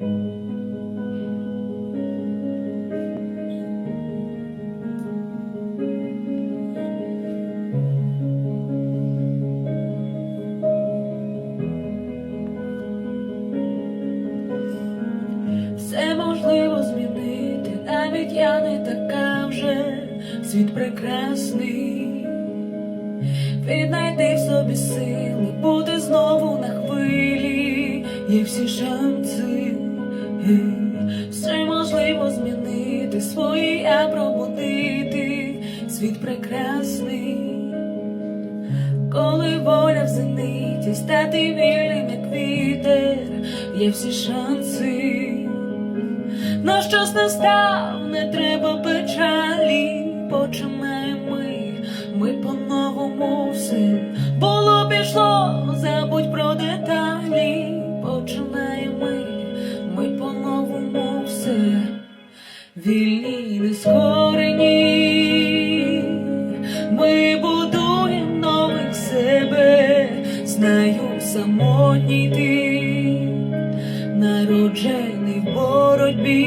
Все можливо змінити, навіть я не така вже, світ прекрасний. Віднайти в собі сили, бути знову на хвилі, є всі шанси. Все можливо змінити, свої я пробудити, світ прекрасний. Коли воля в зениті, стати вільним, як вітер, є всі шанси. На щось настав, не треба печалі, починаємо ми, ми по-новому все. Було пішло, забудь про деталі, починаємо Вільні нескорені, ми будуємо нових себе, знаю самотній ти, народжений в боротьбі,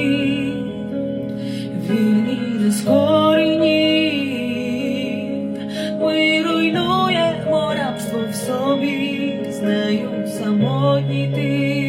вільні нескорені, ми руйнуємо рабство в собі, знаю самотній ти,